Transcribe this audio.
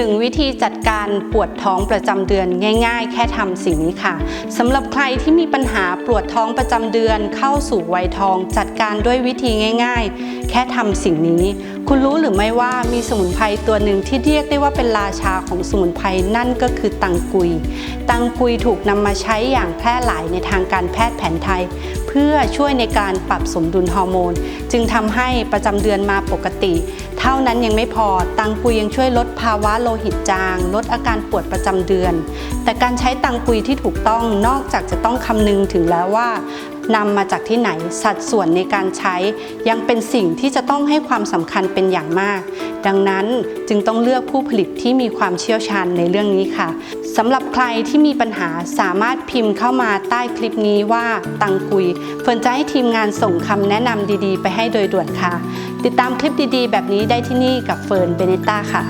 1. วิธีจัดการปวดท้องประจำเดือนง่าย ๆ แค่ทำสิ่งนี้ค่ะสำหรับใครที่มีปัญหาปวดท้องประจำเดือนเข้าสู่วัยทอง จัดการด้วยวิธีง่าย ๆ แค่ทำสิ่งนี้ คุณรู้หรือไม่ว่ามีสมุนไพรตัวหนึ่งที่เรียกได้ว่าเป็นราชาของสมุนไพรนั่นก็คือตังกุย ตังกุยถูกนำมาใช้อย่างแพร่หลายในทางการแพทย์แผนไทย เพื่อช่วยในการปรับสมดุลฮอร์โมน จึงทำให้ประจำเดือนมาปกติ เท่านั้นยังไม่พอ ตังกุยยังช่วยลดภาวะโลหิตจาง ลดอาการปวดประจำเดือน แต่การใช้ตังกุยที่ถูกต้องนอกจากจะต้องคำนึงถึงแล้วว่านำมาจากที่ไหนสัดส่วนในการใช้ยังเป็นสิ่งที่จะต้องให้ความสำคัญเป็นอย่างมาก ดังนั้นจึงต้องเลือกผู้ผลิตที่มีความเชี่ยวชาญในเรื่องนี้ค่ะสำหรับใครที่มีปัญหาสามารถพิมพ์เข้ามาใต้คลิปนี้ว่าตังกุยเฟิร์นจะให้ทีมงานส่งคำแนะนำดีๆ ไปให้โดยด่วนค่ะ ติดตามคลิปดีๆ แบบนี้ได้ที่นี่กับเฟิร์นเบเนต้าค่ะ